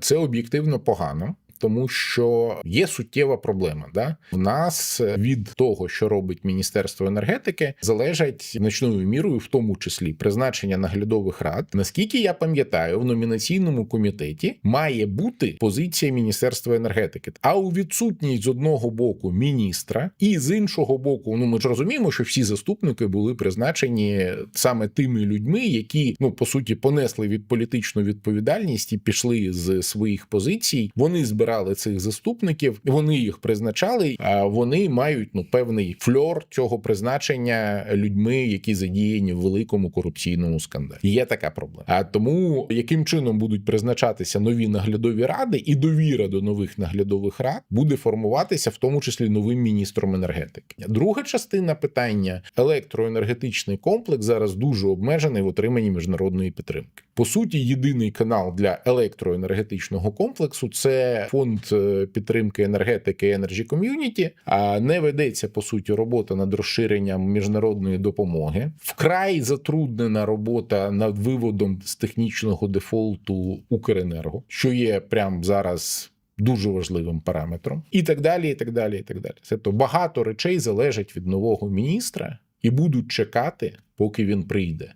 Це об'єктивно погано. Тому що є суттєва проблема. Да? В нас від того, що робить Міністерство енергетики, залежать значною мірою, в тому числі призначення наглядових рад. Наскільки я пам'ятаю, в номінаційному комітеті має бути позиція Міністерства енергетики. А у відсутність з одного боку міністра, і з іншого боку, ну ми ж розуміємо, що всі заступники були призначені саме тими людьми, які ну по суті понесли від політичну відповідальність і пішли з своїх позицій. Вони збирали цих заступників, вони їх призначали. А вони мають ну певний фльор цього призначення людьми, які задіяні в великому корупційному скандалі. Є така проблема. А тому яким чином будуть призначатися нові наглядові ради, і довіра до нових наглядових рад буде формуватися, в тому числі новим міністром енергетики. Друга частина питання електроенергетичний комплекс зараз дуже обмежений в отриманні міжнародної підтримки. По суті, єдиний канал для електроенергетичного комплексу це фонд е, підтримки енергетики Energy Community, не ведеться по суті робота над розширенням міжнародної допомоги. Вкрай затруднена робота над виводом з технічного дефолту Укренерго, що є прямо зараз. Дуже важливим параметром, і так далі, і так далі, і так далі. Тобто багато речей залежать від нового міністра і будуть чекати, поки він прийде.